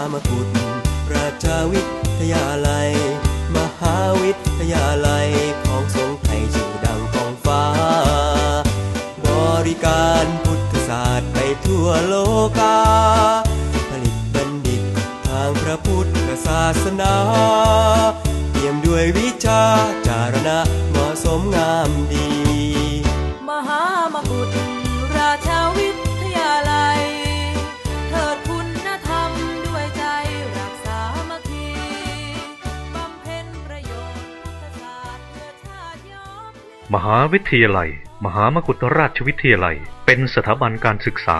ามกุฎราชาวิทยาลัย มหาวิทยาลัย มหามกุฏราชวิทยาลัย เป็นสถาบันการศึกษา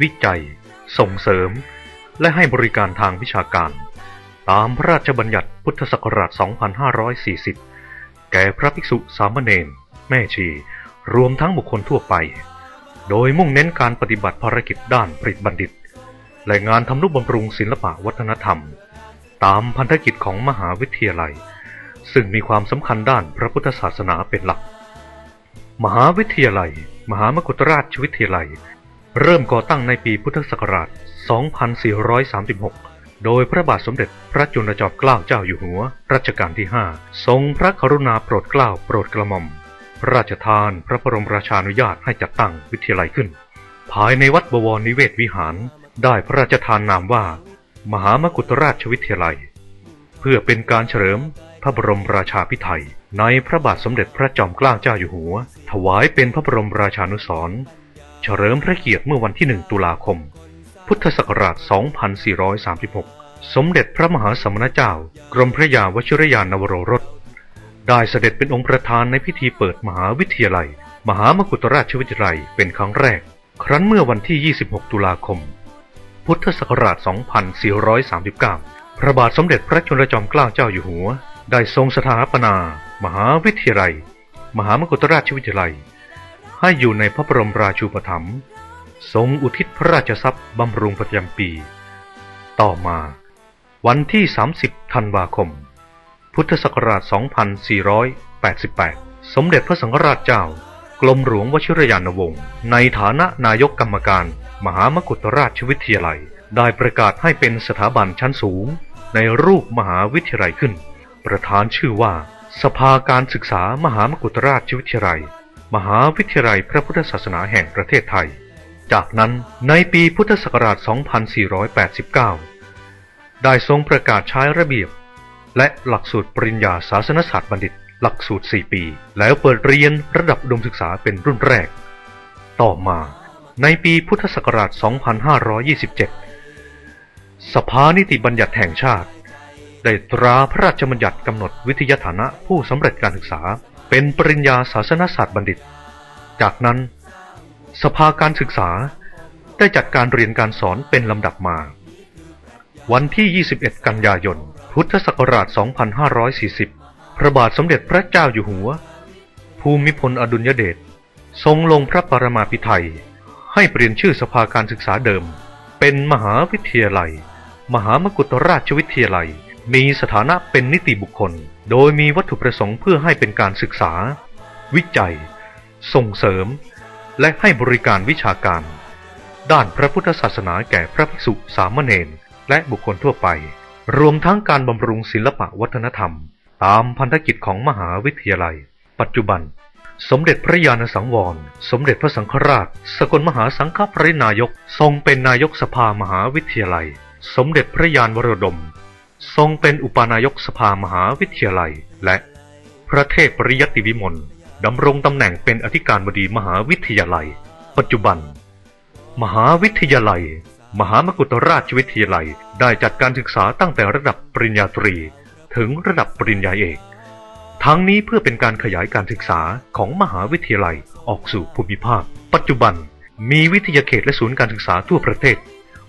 วิจัย ส่งเสริม และให้บริการทางวิชาการ ตามพระราชบัญญัติพุทธศักราช 2540 แก่พระภิกษุสามเณรแม่ชี รวมทั้งบุคคลทั่วไป โดยมุ่งเน้นการปฏิบัติภารกิจด้านปริบัณฑิต และงานทำนุบำรุงศิลปะวัฒนธรรม ตามพันธกิจของมหาวิทยาลัย ซึ่งมีความสำคัญด้านพระพุทธศาสนาเป็นหลัก มหาวิทยาลัย มหามกุฏราชวิทยาลัย เริ่มก่อตั้งในปีพุทธศักราช 2436 โดยพระบาทสมเด็จพระจุลจอมเกล้าเจ้าอยู่หัว รัชกาลที่ 5 ทรงพระกรุณาโปรดเกล้าโปรดกระหม่อมระราชทานพระบรมราชานุญาตให้จัดตั้งวิทยาลัยขึ้น ภายในวัดบวรนิเวศวิหาร ได้พระราชทานนามว่า มหามกุฏราชวิทยาลัย เพื่อเป็นการเฉลิม พระบรมราชาพิไทยในพระบาทสมเด็จพระจอมเกล้าเจ้าอยู่หัว ถวายเป็นพระบรมราชานุสรณ์เฉลิมพระเกียรติเมื่อวันที่ 1 ตุลาคม พุทธศักราช 2436 สมเด็จพระมหาสมณเจ้า กรมพระยาวชิรยานนวโรรส ได้เสด็จเป็นองค์ประธานในพิธีเปิดมหาวิทยาลัย มหามกุฏราชวิทยาลัยเป็นครั้งแรก ครั้นเมื่อวันที่ 26 ตุลาคม พุทธศักราช 2439 พระบาทสมเด็จพระจุลจอมเกล้าเจ้าอยู่หัว ได้ทรงสถาปนา มหาวิทยาลัย มหามกุฏราชวิทยาลัย ให้อยู่ในพระบรมราชูปถัมภ์ทรงอุทิศพระราชทรัพย์บำรุงประจำปี ต่อมาวันที่ 30 ธันวาคม พุทธศักราช 2488 สมเด็จพระสังฆราชเจ้ากรมหลวงวชิรยานวงศ์ในฐานะนายกกรรมการ มหามกุฏราชวิทยาลัย ได้ประกาศให้เป็นสถาบันชั้นสูง ในรูปมหาวิทยาลัยขึ้น ประธานชื่อว่า สภาการศึกษามหามกุฏราชวิทยาลัย มหาวิทยาลัยพระพุทธศาสนาแห่งประเทศไทย จากนั้นในปีพุทธศักราช 2489 ได้ทรงประกาศใช้ระเบียบ และหลักสูตรปริญญาศาสนศาสตร์บัณฑิต หลักสูตร 4 ปี แล้วเปิดเรียนระดับอุดมศึกษาเป็นรุ่นแรก ต่อมาในปีพุทธศักราช 2527 สภานิติบัญญัติแห่งชาติ ได้ตราพระราชบัญญัติกำหนดวิทยาฐานะผู้สำเร็จการศึกษา เป็นปริญญาศาสนศาสตร์บัณฑิต จากนั้น สภาการศึกษาได้จัดการเรียนการสอนเป็นลำดับมา วันที่ 21 กันยายน พุทธศักราช 2540 พระบาทสมเด็จพระเจ้าอยู่หัว ภูมิพลอดุลยเดชทรงลงพระปรมาภิไธยให้เปลี่ยนชื่อสภาการศึกษาเดิม เป็นมหาวิทยาลัย มหามกุฏราชวิทยาลัย มีสถานะเป็นนิติบุคคล โดยมีวัตถุประสงค์เพื่อให้เป็นการศึกษา วิจัย ส่งเสริม และให้บริการวิชาการ ด้านพระพุทธศาสนาแก่พระภิกษุสามเณรและบุคคลทั่วไป รวมทั้งการบำรุงศิลปะวัฒนธรรม ตามพันธกิจของมหาวิทยาลัย ปัจจุบัน สมเด็จพระญาณสังวร สมเด็จพระสังฆราช สกลมหาสังฆปรินายก ทรงเป็นนายกสภามหาวิทยาลัย สมเด็จพระญาณวรดม ทรงเป็นอุปนายกสภามหาวิทยาลัย และพระเทพปริยติวิมลดำรงตำแหน่งเป็นอธิการบดีมหาวิทยาลัย ปัจจุบัน มหาวิทยาลัย มหามกุฏราชวิทยาลัยได้จัดการศึกษาตั้งแต่ระดับปริญญาตรี ถึงระดับปริญญาเอก ทั้งนี้เพื่อเป็นการขยายการศึกษาของมหาวิทยาลัยออกสู่ภูมิภาค ปัจจุบันมีวิทยาเขตและศูนย์การศึกษาทั่วประเทศ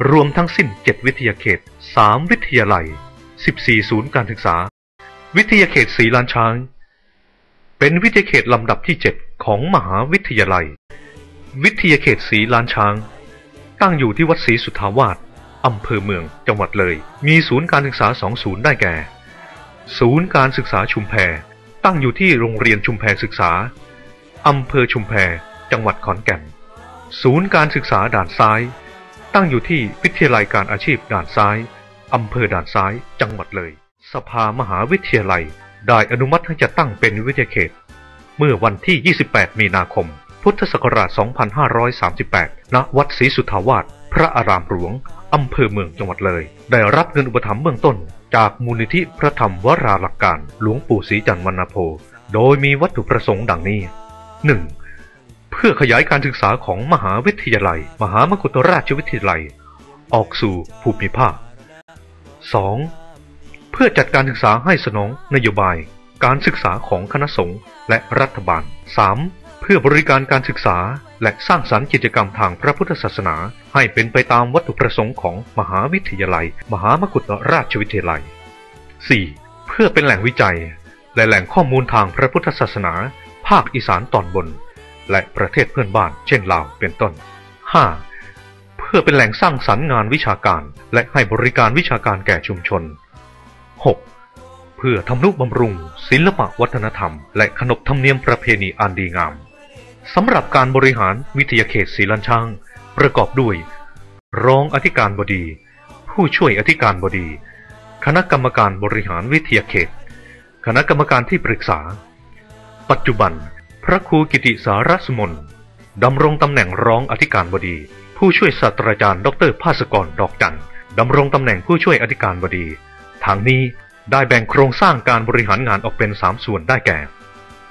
รวมทั้งสิ้น 7 วิทยาเขต 3 วิทยาลัย 14 ศูนย์การศึกษา วิทยาเขตสีลานช้าง เป็นวิทยาเขตลำดับที่ 7 ของมหาวิทยาลัย วิทยาเขตสีลานช้าง ตั้งอยู่ที่วัดศรีสุทธาวาสอำเภอเมืองจังหวัดเลย มีศูนย์การศึกษาสองศูนย์ได้แก่ ศูนย์การศึกษาชุมแพ ตั้งอยู่ที่โรงเรียนชุมแพศึกษาอำเภอชุมแพ จังหวัดขอนแก่น ศูนย์การศึกษาด่านซ้าย ตั้งอยู่ที่วิทยาลัยการอาชีพด่านซ้าย อำเภอด่านซ้าย จังหวัดเลย สภามหาวิทยาลัย ได้อนุมัติให้จัดตั้งเป็นวิทยาเขต เมื่อวันที่ 28 มีนาคม พุทธศักราช 2538 ณ วัดศรีสุทธาวาส พระอารามหลวง อำเภอเมืองจังหวัดเลย ได้รับเงินอุปถัมภ์เบื้องต้น จากมูลนิธิพระธรรมวราหลักการ หลวงปู่ศรีจันทร์วรรณโพ โดยมีวัตถุประสงค์ดังนี้ 1. เพื่อขยายการศึกษาของมหาวิทยาลัย มหามกุฏราชวิทยาลัย ออกสู่ภูมิภาค 2. เพื่อจัดการศึกษาให้สนองนโยบาย การศึกษาของคณะสงฆ์และรัฐบาล 3. เพื่อบริการการศึกษาและสร้างสรรค์กิจกรรมทางพระพุทธศาสนา ให้เป็นไปตามวัตถุประสงค์ของมหาวิทยาลัย มหามกุฏราชวิทยาลัย 4. เพื่อเป็นแหล่งวิจัย และแหล่งข้อมูลทางพระพุทธศาสนา ภาคอีสานตอนบน และประเทศเพื่อนบ้าน เช่นลาวเป็นต้น 5. เพื่อเป็นแหล่งสร้างสรรค์งานวิชาการและให้บริการวิชาการแก่ชุมชน 6. เพื่อทำนุบำรุง ศิลปวัฒนธรรม และขนบธรรมเนียมประเพณีอันดีงามสำหรับการบริหารวิทยาเขตศรีลันช่าง ประกอบด้วย รองอธิการบดี ผู้ช่วยอธิการบดี คณะกรรมการบริหารวิทยาเขต คณะกรรมการที่ปรึกษา ปัจจุบัน พระครูกิติสารสมนดำรงตำแหน่งรองอธิการบดี ผู้ช่วยศาสตราจารย์ ดรภาสกรดอกจันต์ดำรงตำแหน่งผู้ช่วยอธิการบดี ทางนี้ได้แบ่งโครงสร้างการบริหารงานออกเป็นสามส่วนได้แก่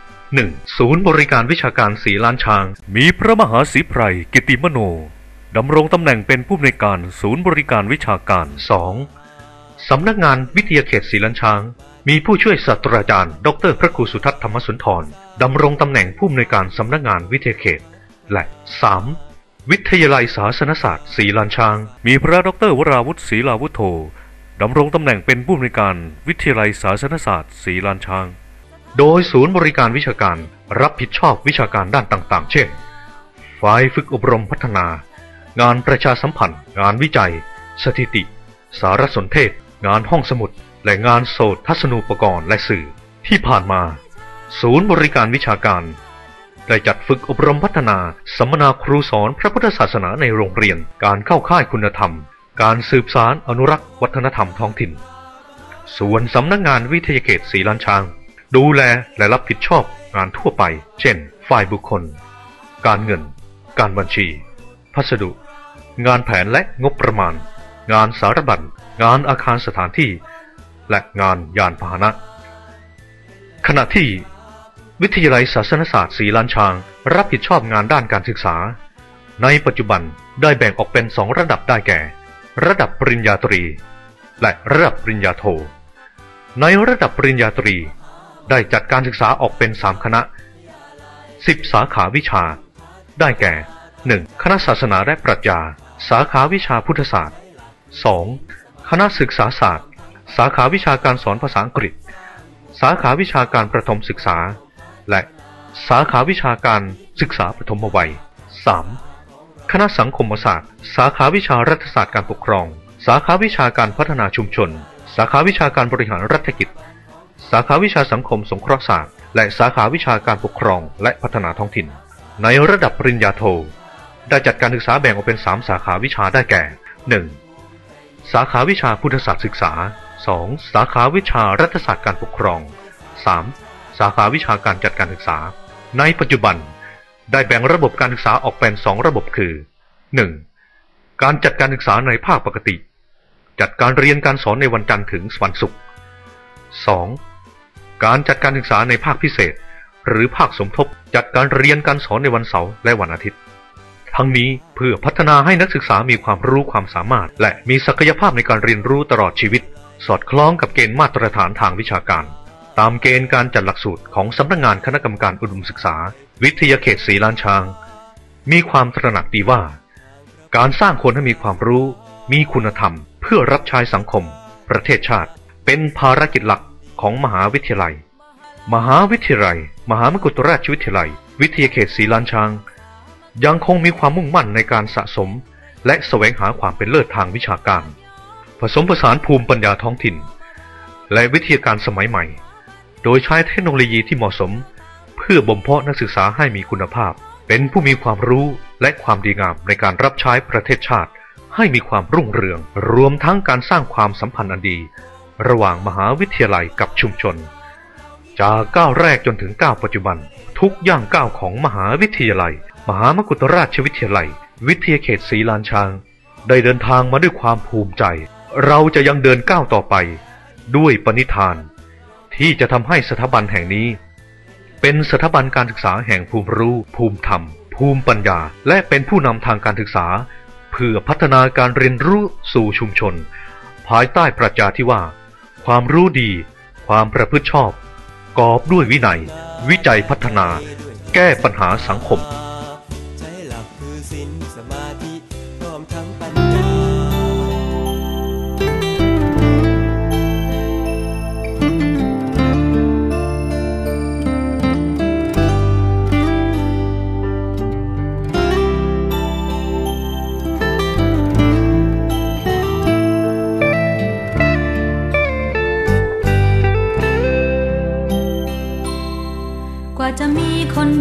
1. ศูนย์บริการวิชาการสีล้านช้าง มีพระมหาศรีไพรกิติมโนดำรงตำแหน่งเป็นผู้อำนวยการศูนย์บริการวิชาการ 2. สำนักงานวิทยาเขตศรีลันช้าง มีผู้ช่วยศาสตราจารย์ ดรพระครูสุทัศน์ธรรมสุนทรดำรงตำแหน่งผู้อำนวยการสำนักงานวิทยาเขต และ 3. วิทยาลัยศาสนศาสตร์ศรีลันช้าง มีพระดรวราวุฒิศรีลาวุฒโธดำรงตำแหน่งเป็นผู้อำนวยการวิทยาลัยศาสนศาสตร์ศรีลันช้าง โดยศูนย์บริการวิชาการรับผิดชอบวิชาการด้านต่างๆ เช่น ฝ่ายฝึกอบรมพัฒนา งานประชาสัมพันธ์ งานวิจัย สถิติ สารสนเทศ งานห้องสมุด และงานโสตทัศนูปกรณ์และสื่อ ที่ผ่านมา ศูนย์บริการวิชาการ ได้จัดฝึกอบรมพัฒนาสัมมนาครูสอนพระพุทธศาสนาในโรงเรียน การเข้าค่ายคุณธรรม การสืบสารอนุรักษ์วัฒนธรรมท้องถิ่น ส่วนสำนักงานวิทยาเขตศรีลันช้าง ดูแลและรับผิดชอบงานทั่วไป เช่น ฝ่ายบุคคล การเงิน การบัญชี พัสดุ งานแผนและงบประมาณ งานสารบัญ งานอาคารสถานที่ และงานยานพาหนะ ขณะที่ วิทยาลัยศาสนศาสตร์ศรีลันช้าง รับผิดชอบงานด้านการศึกษา ในปัจจุบันได้แบ่งออกเป็นสองระดับได้แก่ ระดับปริญญาตรี และระดับปริญญาโท ในระดับปริญญาตรี ได้จัดการศึกษาออกเป็น3คณะ10สาขาวิชา ได้แก่ 1. คณะศาสนาและปรัชญา สาขาวิชาพุทธศาสตร์ 2. คณะศึกษาศาสตร์ สาขาวิชาการสอนภาษาอังกฤษ สาขาวิชาการประถมศึกษา และสาขาวิชาการศึกษาปฐมวัย 3. คณะสังคมศาสตร์ สาขาวิชารัฐศาสตร์การปกครอง สาขาวิชาการพัฒนาชุมชน สาขาวิชาการบริหารรัฐกิจ สาขาวิชาสังคมสงเคราะห์ศาสตร์ และสาขาวิชาการปกครองและพัฒนาท้องถิ่น ในระดับปริญญาโท ได้จัดการศึกษาแบ่งออกเป็น 3 สาขาวิชาได้แก่ 1. สาขาวิชาพุทธศาสตร์ศึกษา 2. สาขาวิชารัฐศาสตร์การปกครอง 3. สาขาวิชาการจัดการศึกษา ในปัจจุบันได้แบ่งระบบการศึกษาออกเป็น2ระบบคือ 1. การจัดการศึกษาในภาคปกติ จัดการเรียนการสอนในวันจันทร์ถึงวันศุกร์ 2. การจัดการศึกษาในภาคพิเศษ หรือภาคสมทบ จัดการเรียนการสอนในวันเสาร์และวันอาทิตย์ ทั้งนี้เพื่อพัฒนาให้นักศึกษามีความรู้ความสามารถ และมีศักยภาพในการเรียนรู้ตลอดชีวิต สอดคล้องกับเกณฑ์มาตรฐานทางวิชาการ ตามเกณฑ์การจัดหลักสูตรของสำนักงานคณะกรรมการอุดมศึกษา วิทยาเขตศรีลานช้าง มีความตระหนักดีว่า การสร้างคนให้มีความรู้ มีคุณธรรม เพื่อรับใช้สังคม ประเทศชาติ เป็นภารกิจหลักของมหาวิทยาลัย มหาวิทยาลัย มหามกุฏราชวิทยาลัย วิทยาเขตศรีลานช้าง ยังคงมีความมุ่งมั่นในการสะสม และแสวงหาความเป็นเลิศทางวิชาการ ผสมผสานภูมิปัญญาท้องถิ่น และวิทยาการสมัยใหม่ โดยใช้เทคโนโลยีที่เหมาะสม เพื่อบ่มเพาะนักศึกษาให้มีคุณภาพ เป็นผู้มีความรู้และความดีงามในการรับใช้ประเทศชาติ ให้มีความรุ่งเรือง รวมทั้งการสร้างความสัมพันธ์อันดี ระหว่างมหาวิทยาลัยกับชุมชน จากก้าวแรกจนถึงก้าวปัจจุบัน ทุกย่างก้าวของมหาวิทยาลัย มหามกุฏราชวิทยาลัย วิทยาเขตศรีลานช้าง ได้เดินทางมาด้วยความภูมิใจ เราจะยังเดินก้าวต่อไป ด้วยปณิธาน ที่จะทำให้สถาบันแห่งนี้ เป็นสถาบันการศึกษาแห่งภูมิรู้ ภูมิธรรม ภูมิปัญญา และเป็นผู้นำทางการศึกษา เพื่อพัฒนาการเรียนรู้สู่ชุมชน ภายใต้ปรัชญาที่ว่า ความรู้ดี ความประพฤติชอบ กอบด้วยวินัย วิจัยพัฒนา แก้ปัญหาสังคม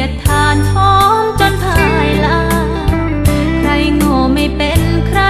ยดทานท้อมจนพายลาใครโง่ไม่เป็นใคร